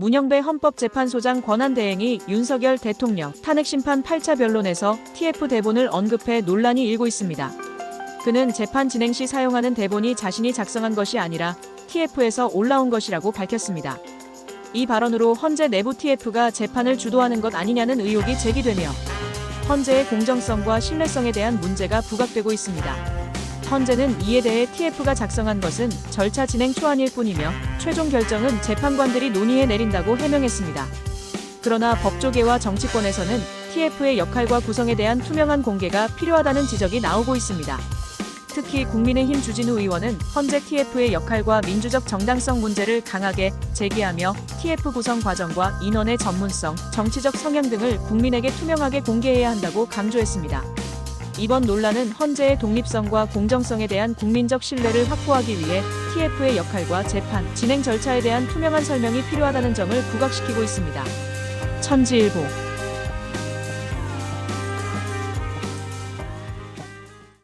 문영배 헌법재판소장 권한대행이 윤석열 대통령 탄핵심판 8차 변론에서 TF 대본을 언급해 논란이 일고 있습니다. 그는 재판 진행 시 사용하는 대본이 자신이 작성한 것이 아니라 TF에서 올라온 것이라고 밝혔습니다. 이 발언으로 헌재 내부 TF가 재판을 주도하는 것 아니냐는 의혹이 제기되며 헌재의 공정성과 신뢰성에 대한 문제가 부각되고 있습니다. 헌재는 이에 대해 TF가 작성한 것은 절차 진행 초안일 뿐이며 최종 결정은 재판관들이 논의해 내린다고 해명했습니다. 그러나 법조계와 정치권에서는 TF의 역할과 구성에 대한 투명한 공개가 필요하다는 지적이 나오고 있습니다. 특히 국민의힘 주진우 의원은 헌재 TF의 역할과 민주적 정당성 문제를 강하게 제기하며 TF 구성 과정과 인원의 전문성, 정치적 성향 등을 국민에게 투명하게 공개해야 한다고 강조했습니다. 이번 논란은 헌재의 독립성과 공정성에 대한 국민적 신뢰를 확보하기 위해 TF의 역할과 재판, 진행 절차에 대한 투명한 설명이 필요하다는 점을 부각시키고 있습니다. 천지일보